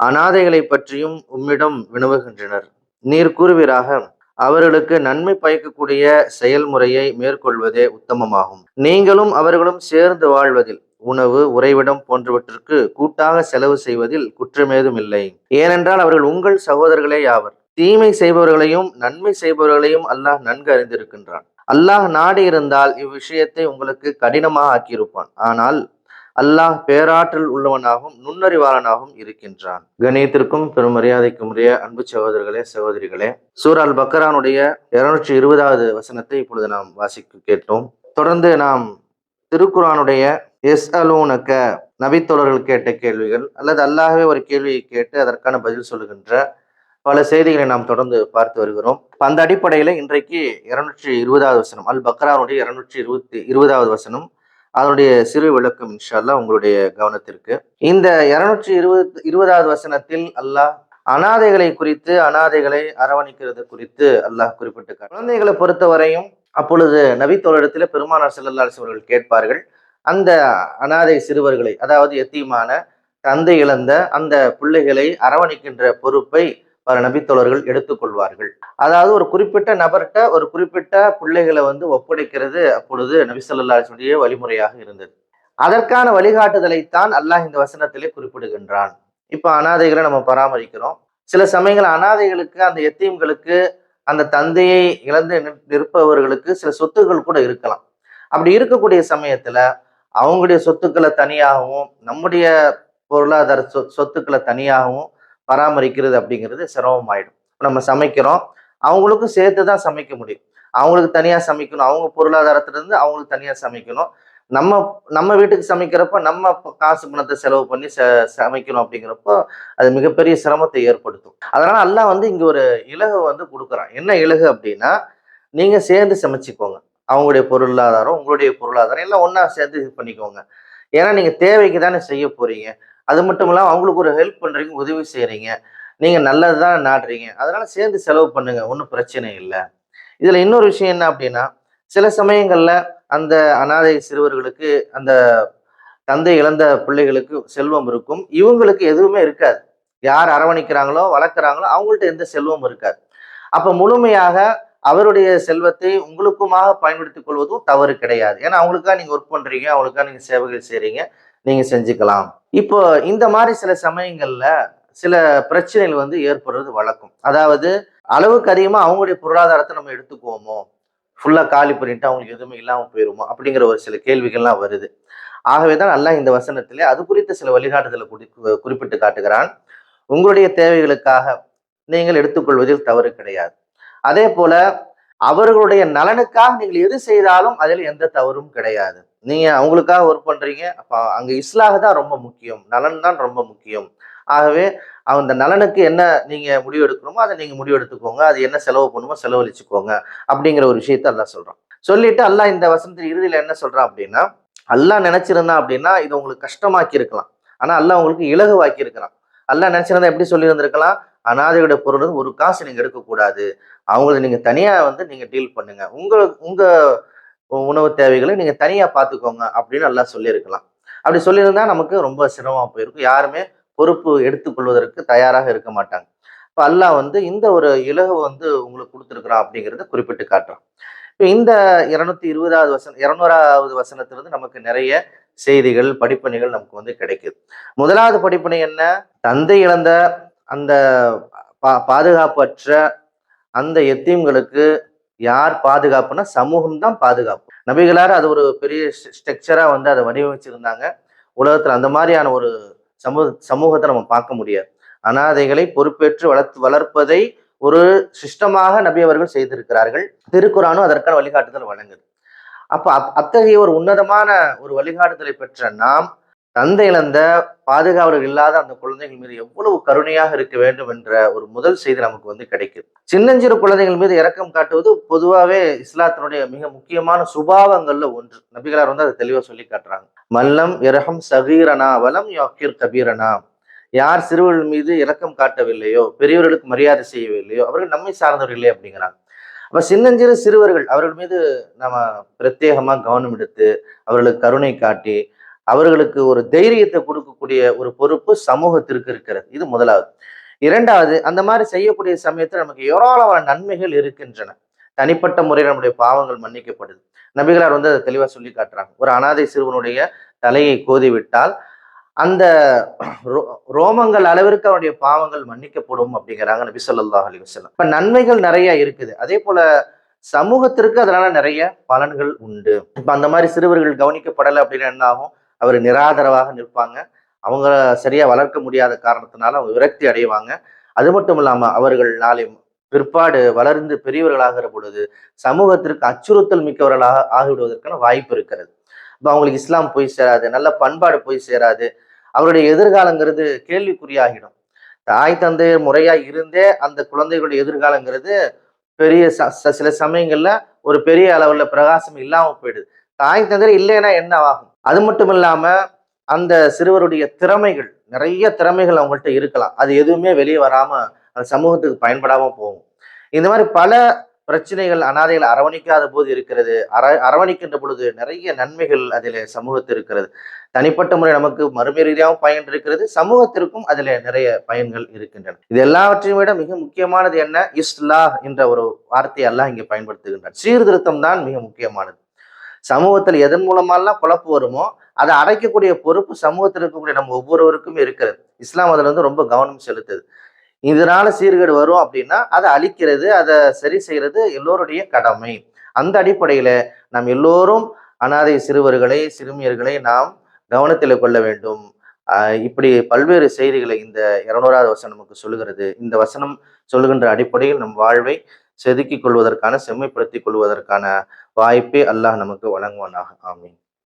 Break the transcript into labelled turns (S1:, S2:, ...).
S1: அனாதைகளை பற்றியும் உம்மிடம் வினவுகின்றனர். நீர் கூறுவீராக அவர்களுக்கு நன்மை பயக்கக்கூடிய செயல்முறையை மேற்கொள்வதே உத்தமமாகும். நீங்களும் அவர்களும் சேர்ந்து வாழ்வதில் உணவு உறைவிடம் போன்றவற்றிற்கு கூட்டாக செலவு செய்வதில் குற்றமேதும் இல்லை ஏனென்றால் அவர்கள் உங்கள் சகோதரர்களே ஆவர் தீமை செய்பவர்களையும் நன்மை செய்பவர்களையும் அல்லாஹ் நன்கு அறிந்திருக்கின்றான். அல்லாஹ் நாடி இருந்தால் இவ்விஷயத்தை உங்களுக்கு கடினமாக ஆக்கியிருப்பான். ஆனால் அல்லாஹ் பேராற்றல் உள்ளவனாகவும் நுண்ணறிவாளனாகவும் இருக்கின்றான். கணியத்திற்கும் பெரும் மரியாதைக்கும் உரிய அன்பு சகோதரர்களே சகோதரிகளே சூரால் பக்கரானுடைய இருநூற்றி இருபதாவது வசனத்தை இப்பொழுது நாம் வாசிக்க கேட்டோம். தொடர்ந்து நாம் திருக்குறானுடைய எஸ் அலூனக்க நபித்தோழர்கள் கேட்ட கேள்விகள் அல்லது அல்லாஹவே ஒரு கேள்வியை கேட்டு அதற்கான பதில் சொல்லுகின்ற பல செய்திகளை நாம் தொடர்ந்து பார்த்து வருகிறோம். அந்த அடிப்படையில் இன்றைக்கு இருநூற்றி இருபதாவது வசனம் அல் பக்ரானுடைய இருநூற்றி இருபத்தி இருபதாவது வசனம் அதனுடைய சிறு விளக்கம் இன்ஷால்லா உங்களுடைய கவனத்திற்கு. இந்த இருநூற்றி இருபது இருபதாவது வசனத்தில் அல்லாஹ் அனாதைகளை குறித்து அனாதைகளை அரவணைக்கிறது குறித்து அல்லாஹ் குறிப்பிட்டிருக்கார் குழந்தைகளை பொறுத்தவரையும் அப்பொழுது நபித்தோரிடத்தில் பெருமானார் செல்லல்லாசி அவர்கள் கேட்பார்கள் அந்த அனாதை சிறுவர்களை அதாவது எத்தியமான தந்தை இழந்த அந்த பிள்ளைகளை அரவணைக்கின்ற பொறுப்பை பல நபித்தோழர்கள் எடுத்துக்கொள்வார்கள். அதாவது ஒரு குறிப்பிட்ட நபர்கிட்ட ஒரு குறிப்பிட்ட பிள்ளைகளை வந்து ஒப்படைக்கிறது அப்பொழுது நபி வழிமுறையாக இருந்தது. அதற்கான வழிகாட்டுதலைத்தான் அல்லாஹ் இந்த வசனத்திலே குறிப்பிடுகின்றான். இப்போ அனாதைகளை நம்ம பராமரிக்கிறோம். சில சமயங்கள் அனாதைகளுக்கு அந்த எத்தீம்களுக்கு அந்த தந்தையை இழந்து நிற்பவர்களுக்கு சில சொத்துக்கள் கூட இருக்கலாம். அப்படி இருக்கக்கூடிய சமயத்துல அவங்களுடைய சொத்துக்களை தனியாகவும் நம்முடைய பொருளாதார சொ சொத்துக்களை தனியாகவும் பராமரிக்கிறது அப்படிங்கிறது சிரமமாயிடும். நம்ம சமைக்கிறோம் அவங்களுக்கும் சேர்த்து தான் சமைக்க முடியும். அவங்களுக்கு தனியாக சமைக்கணும் அவங்க பொருளாதாரத்திலிருந்து அவங்களுக்கு தனியாக சமைக்கணும். நம்ம நம்ம வீட்டுக்கு சமைக்கிறப்ப நம்ம காசு பணத்தை செலவு பண்ணி ச சமைக்கணும் அப்படிங்கிறப்போ அது மிகப்பெரிய சிரமத்தை ஏற்படுத்தும். அதனால எல்லாம் வந்து இங்க ஒரு இலகு வந்து கொடுக்குறான். என்ன இலகு அப்படின்னா நீங்க சேர்ந்து சமைச்சிக்கோங்க. அவங்களுடைய பொருளாதாரம் உங்களுடைய பொருளாதாரம் எல்லாம் ஒன்றா சேர்ந்து இது பண்ணிக்கோங்க. ஏன்னா நீங்கள் தேவைக்கு தானே செய்ய போகிறீங்க அது மட்டும் இல்லாமல் அவங்களுக்கு ஒரு ஹெல்ப் பண்ணுறீங்க உதவி செய்கிறீங்க நீங்கள் நல்லது தான் நாடுறீங்க. அதனால் சேர்ந்து செலவு பண்ணுங்கள் ஒன்றும் பிரச்சனை இல்லை. இதில் இன்னொரு விஷயம் என்ன அப்படின்னா சில சமயங்களில் அந்த அனாதை சிறுவர்களுக்கு அந்த தந்தை இழந்த பிள்ளைகளுக்கு செல்வம் இருக்கும். இவங்களுக்கு எதுவுமே இருக்காது. யார் அரவணைக்கிறாங்களோ வளர்க்குறாங்களோ அவங்கள்ட்ட எந்த செல்வம் இருக்காது. அப்போ முழுமையாக அவருடைய செல்வத்தை உங்களுக்குமாக பயன்படுத்திக் கொள்வதும் தவறு கிடையாது. ஏன்னா அவங்களுக்காக நீங்கள் ஒர்க் பண்ணுறீங்க அவங்களுக்காக நீங்கள் சேவைகள் செய்கிறீங்க நீங்கள் செஞ்சுக்கலாம். இப்போ இந்த மாதிரி சில சமயங்களில் சில பிரச்சனைகள் வந்து ஏற்படுறது வழக்கம். அதாவது அளவுக்கு அதிகமாக அவங்களுடைய பொருளாதாரத்தை நம்ம எடுத்துக்குவோமோ ஃபுல்லாக காலி பண்ணிட்டு அவங்களுக்கு எதுவுமே இல்லாமல் போயிருமோ அப்படிங்கிற ஒரு சில கேள்விகள்லாம் வருது. ஆகவே தான் நல்லா இந்த வசனத்திலே அது குறித்த சில வழிகாட்டுதலை குறிப்பிட்டு காட்டுகிறான். உங்களுடைய தேவைகளுக்காக நீங்கள் எடுத்துக்கொள்வதில் தவறு கிடையாது. அதே போல அவர்களுடைய நலனுக்காக நீங்கள் எது செய்தாலும் அதில் எந்த தவறும் கிடையாது. நீங்க அவங்களுக்காக ஒர்க் பண்றீங்க அப்போ அங்க இஸ்லாக தான் ரொம்ப முக்கியம். நலன் தான் ரொம்ப முக்கியம். ஆகவே அந்த நலனுக்கு என்ன நீங்க முடிவு எடுக்கணுமோ அதை நீங்க முடிவு எடுத்துக்கோங்க. அது என்ன செலவு பண்ணுமோ செலவழிச்சுக்கோங்க அப்படிங்கிற ஒரு விஷயத்த அல்லா சொல்றான். சொல்லிட்டு அல்லாஹ் இந்த வசனத்தின் இறுதியில என்ன சொல்றான் அப்படின்னா அல்லாஹ் நினைச்சிருந்தான் அப்படின்னா இது உங்களுக்கு கஷ்டமாக்கி இருக்கலாம். ஆனா அல்லாஹ் உங்களுக்கு இலகுவாக்கி இருக்கிறான் அல்லாஹ் நினைச்சிருந்தா எப்படி சொல்லியிருந்திருக்கலாம்? அனாதையோட பொருள் ஒரு காசு நீங்கள் எடுக்கக்கூடாது. அவங்கள நீங்க தனியாக வந்து நீங்கள் டீல் பண்ணுங்க. உங்கள் உங்கள் உணவு தேவைகளை நீங்கள் தனியாக பார்த்துக்கோங்க அப்படின்னு நல்லா சொல்லியிருக்கலாம். அப்படி சொல்லியிருந்தா நமக்கு ரொம்ப சிரமமா போயிருக்கும். யாருமே பொறுப்பு எடுத்துக்கொள்வதற்கு தயாராக இருக்க மாட்டாங்க. இப்போ அல்லாஹ் வந்து இந்த ஒரு இலகு வந்து உங்களுக்கு கொடுத்துருக்குறான் அப்படிங்கிறத குறிப்பிட்டு காட்டுறான். இப்போ இந்த இருநூத்தி இருபதாவது வசனம் இருநூறாவது வசனத்திலிருந்து நமக்கு நிறைய செய்திகள் படிப்பணிகள் நமக்கு வந்து கிடைக்குது. முதலாவது படிப்பணி என்ன? தந்தை இழந்த அந்த பா பாதுகாப்பற்ற அந்த எத்தீம்களுக்கு யார் பாதுகாப்புனா சமூகம் தான் பாதுகாப்பு. நபிகளார் அது ஒரு பெரிய ஸ்ட்ரக்சராக வந்து அதை வடிவமைச்சிருந்தாங்க. உலகத்தில் அந்த மாதிரியான ஒரு சமூக சமூகத்தை நம்ம பார்க்க முடியாது. அனாதைகளை பொறுப்பேற்று வளர்த்து வளர்ப்பதை ஒரு சிஸ்டமாக நபி அவர்கள் செய்திருக்கிறார்கள். திருக்குறானும் அதற்கான வழிகாட்டுதல் வழங்குது. அப்போ அத்தகைய ஒரு உன்னதமான ஒரு வழிகாட்டுதலை பெற்ற நாம் தந்தை இழந்த பாதுகாவலர் இல்லாத அந்த குழந்தைகள் மீது எவ்வளவு கருணையாக இருக்க வேண்டும் என்ற ஒரு முதல் செய்தி நமக்கு வந்து கிடைக்குது. சின்னஞ்சிறு குழந்தைகள் மீது இறக்கம் காட்டுவது பொதுவாகவே இஸ்லாத்தினுடைய மிக முக்கியமான சுபாவங்கள்ல ஒன்று. நபிகளார் வந்து அதை தெளிவா சொல்லி காட்டுறாங்க. மல்லம் இரகம் சகீரனா வலம் யோக்கிர் கபீரனா. யார் சிறுவர்கள் மீது இரக்கம் காட்டவில்லையோ பெரியவர்களுக்கு மரியாதை செய்யவில்லையோ அவர்கள் நம்மை சார்ந்தவர்களே அப்படிங்கிறாங்க. அப்ப சின்னஞ்சிறு சிறுவர்கள் அவர்கள் மீது நம்ம பிரத்யேகமா கவனம் எடுத்து அவர்களுக்கு கருணை காட்டி அவர்களுக்கு ஒரு தைரியத்தை கொடுக்கக்கூடிய ஒரு பொறுப்பு சமூகத்திற்கு இருக்கிறது. இது முதலாவது. இரண்டாவது அந்த மாதிரி செய்யக்கூடிய சமயத்தில் நமக்கு ஏராளமான நன்மைகள் இருக்கின்றன. தனிப்பட்ட முறையில் நம்முடைய பாவங்கள் மன்னிக்கப்படுது. நபிகளார் வந்து அதை தெளிவாக சொல்லி காட்டுறாங்க. ஒரு அனாதை சிறுவனுடைய தலையை கோதி விட்டால் அந்த ரோ- ரோமங்கள் அளவிற்கு அவனுடைய பாவங்கள் மன்னிக்கப்படும் அப்படிங்கிறாங்க நபி ஸல்லல்லாஹு அலி வசலம் இப்போ நன்மைகள் நிறைய இருக்குது. அதே போல சமூகத்திற்கு அதனால நிறைய பலன்கள் உண்டு. இப்போ அந்த மாதிரி சிறுவர்கள் கவனிக்கப்படலை அப்படின்னா என்ன ஆகும்? அவர் நிராதரவாக நிற்பாங்க. அவங்க சரியா வளர்க்க முடியாத காரணத்தினால அவங்க விரக்தி அடைவாங்க. அது மட்டும் இல்லாமல் அவர்கள் நாளை பிற்பாடு வளர்ந்து பெரியவர்களாகிற பொழுது சமூகத்திற்கு அச்சுறுத்தல் மிக்கவர்களாக ஆகிவிடுவதற்கான வாய்ப்பு இருக்கிறது. இப்போ அவங்களுக்கு இஸ்லாம் போய் சேராது நல்ல பண்பாடு போய் சேராது. அவருடைய எதிர்காலங்கிறது கேள்விக்குறியாகிடும். தாய் தந்தையர் முறையா இருந்தே அந்த குழந்தைகளுடைய எதிர்காலங்கிறது பெரிய ச- ச- சில சமயங்கள்ல ஒரு பெரிய அளவில் பிரகாசம் இல்லாமல் போயிடுது. தாய் தந்தையர் இல்லைன்னா என்ன ஆகும்? அது மட்டும் இல்லாமல் அந்த சிறுவருடைய திறமைகள் நிறைய திறமைகள் அவங்கள்ட்ட இருக்கலாம். அது எதுவுமே வெளியே வராமல் அந்த சமூகத்துக்கு பயன்படாமல் போகும். இந்த மாதிரி பல பிரச்சனைகள் அனாதைகள் அரவணிக்காத போது இருக்கிறது. அர அரவணிக்கின்ற பொழுது நிறைய நன்மைகள் அதில் சமூகத்தில் இருக்கிறது. தனிப்பட்ட முறை நமக்கு மறுமை ரீதியாகவும் பயன் இருக்கிறது. சமூகத்திற்கும் அதில் நிறைய பயன்கள் இருக்கின்றன. இது எல்லாவற்றையும் விட மிக முக்கியமானது என்ன? இஸ்லா என்ற ஒரு வார்த்தையெல்லாம் இங்கே பயன்படுத்துகின்றனர் சீர்திருத்தம் தான் மிக முக்கியமானது. சமூகத்தில் எதன் மூலமாலாம் குழப்பு வருமோ அதை அடைக்கக்கூடிய பொறுப்பு சமூகத்தில் இருக்கக்கூடிய நம்ம ஒவ்வொருவருக்கும் இருக்கிறது. இஸ்லாம் அதில் வந்து ரொம்ப கவனம் செலுத்துது. இதனால சீர்கேடு வரும் அப்படின்னா அதை அழிக்கிறது அதை சரி செய்யறது எல்லோருடைய கடமை. அந்த அடிப்படையில் நாம் எல்லோரும் அனாதை சிறுவர்களை சிறுமியர்களை நாம் கவனத்தில் கொள்ள வேண்டும். இப்படி பல்வேறு செய்திகளை இந்த இருநூறாவது வசனம் நமக்கு சொல்லுகிறது. இந்த வசனம் சொல்லுகின்ற அடிப்படையில் நம் வாழ்வை செதுக்கிக் கொள்வதற்கான செம்மைப்படுத்திக் கொள்வதற்கான வாய்ப்பை அல்லாஹ் நமக்கு வழங்குவானாக. ஆமீன்.